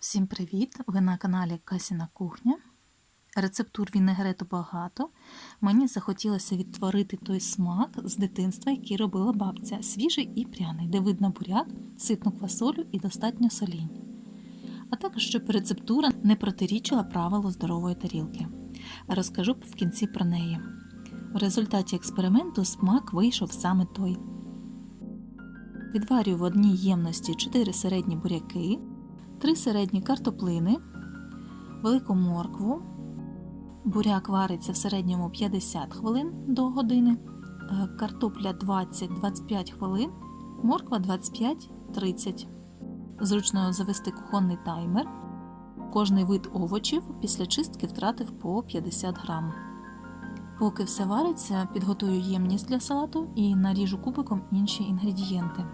Всім привіт! Ви на каналі Касіна Кухня. Рецептур вінегрету багато. Мені захотілося відтворити той смак з дитинства, який робила бабця, свіжий і пряний, де видно буряк, ситну квасолю і достатньо солінь. А також, щоб рецептура не протирічила правилу здорової тарілки. Розкажу в кінці про неї. В результаті експерименту смак вийшов саме той. Відварюю в одній ємності 4 середні буряки, 3 середні картоплини, велику моркву. Буряк вариться в середньому 50 хвилин до години, е, картопля 20-25 хвилин, морква 25-30. Зручно завести кухонний таймер. Кожний вид овочів після чистки втратив по 50 грам. Поки все вариться, підготую ємність для салату і наріжу кубиком інші інгредієнти.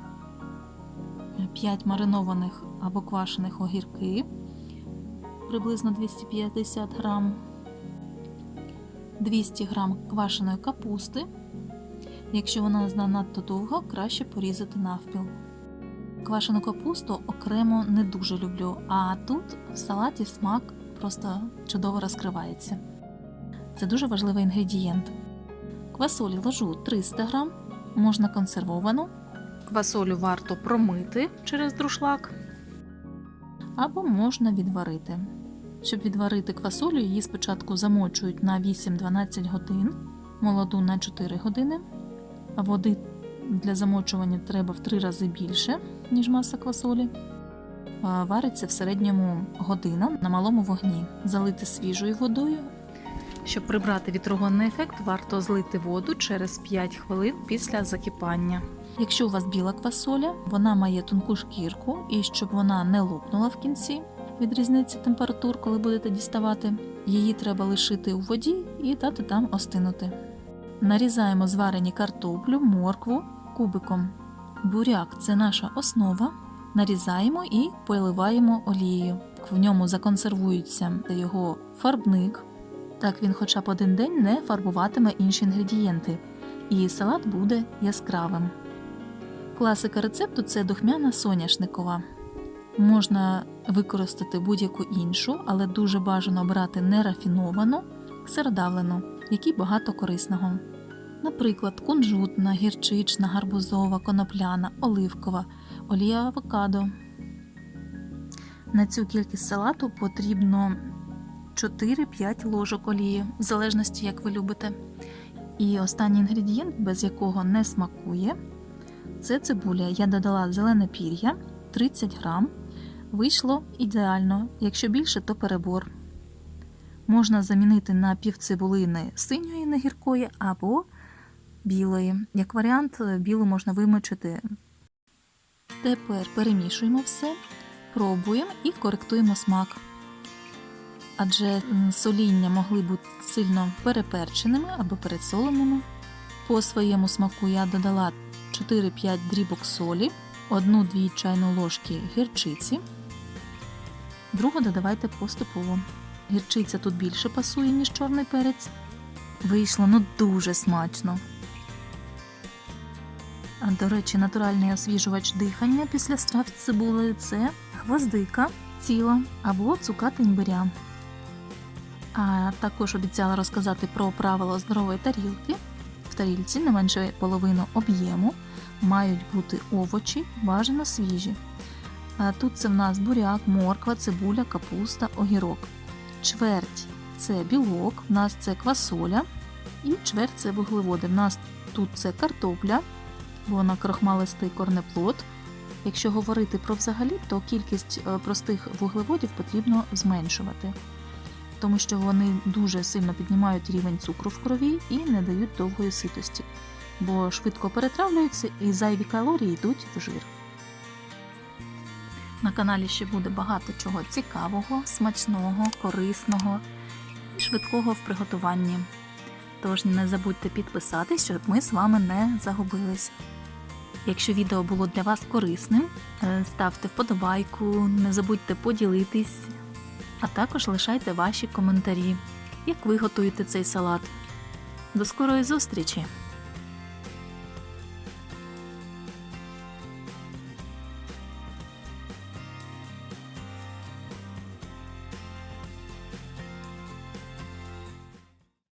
5 маринованих або квашених огірки, приблизно 250 грам, 200 грам квашеної капусти. Якщо вона занадто довга, краще порізати навпіл. Квашену капусту окремо не дуже люблю, а тут в салаті смак просто чудово розкривається. Це дуже важливий інгредієнт. Квасолі ложу 300 грам, можна консервовану. Квасолю варто промити через друшлак або можна відварити. Щоб відварити квасолю, її спочатку замочують на 8-12 годин, молоду на 4 години. Води для замочування треба в 3 рази більше, ніж маса квасолі. Вариться в середньому година на малому вогні. Залити свіжою водою. Щоб прибрати вітрогонний ефект, варто злити воду через 5 хвилин після закипання. Якщо у вас біла квасоля, вона має тонку шкірку, і щоб вона не лопнула в кінці від різниці температур, коли будете діставати, її треба лишити у воді і дати там остинути. Нарізаємо зварені картоплю, моркву кубиком. Буряк це наша основа. Нарізаємо і поливаємо олією. В ньому законсервується його фарбник. Так він хоча б один день не фарбуватиме інші інгредієнти, і салат буде яскравим. Класика рецепту це духмяна соняшникова. Можна використати будь-яку іншу, але дуже бажано брати нерафіновану, сиродавлену, в якій багато корисного. Наприклад, кунжутна, гірчична, гарбузова, конопляна, оливкова, олія авокадо. На цю кількість салату потрібно 4-5 ложок олії, в залежності, як ви любите. І останній інгредієнт, без якого не смакує, це цибуля. Я додала зелене пір'я 30 грам. Вийшло ідеально, якщо більше, то перебор. Можна замінити на півцибулини синьої негіркої або білої. Як варіант, білу можна вимочити. Тепер перемішуємо все, пробуємо і коректуємо смак. Адже соління могли бути сильно переперченими або пересоленими. По своєму смаку я додала 4-5 дрібок солі, 1-2 чайну ложки гірчиці. Другу додавайте поступово. Гірчиця тут більше пасує, ніж чорний перець. Вийшло ну дуже смачно. А, До речі, натуральний освіжувач дихання після страв з це гвоздика ціла або цукати імбиря. А також обіцяла розказати про правила здорової тарілки. В тарілці не менше половину об'єму мають бути овочі, бажано свіжі. Тут це в нас буряк, морква, цибуля, капуста, огірок. Чверть це білок, в нас це квасоля і чверть це вуглеводи. В нас тут це картопля, бо вона крохмалистий корнеплод. Якщо говорити про взагалі, то кількість е, простих вуглеводів потрібно зменшувати, тому що вони дуже сильно піднімають рівень цукру в крові і не дають довгої ситості, бо швидко перетравлюються і зайві калорії йдуть в жир. На каналі ще буде багато чого цікавого, смачного, корисного і швидкого в приготуванні. Тож не забудьте підписатись, щоб ми з вами не загубились. Якщо відео було для вас корисним, е, ставте вподобайку, не забудьте поділитись, а також лишайте ваші коментарі, як ви готуєте цей салат. До скорої зустрічі!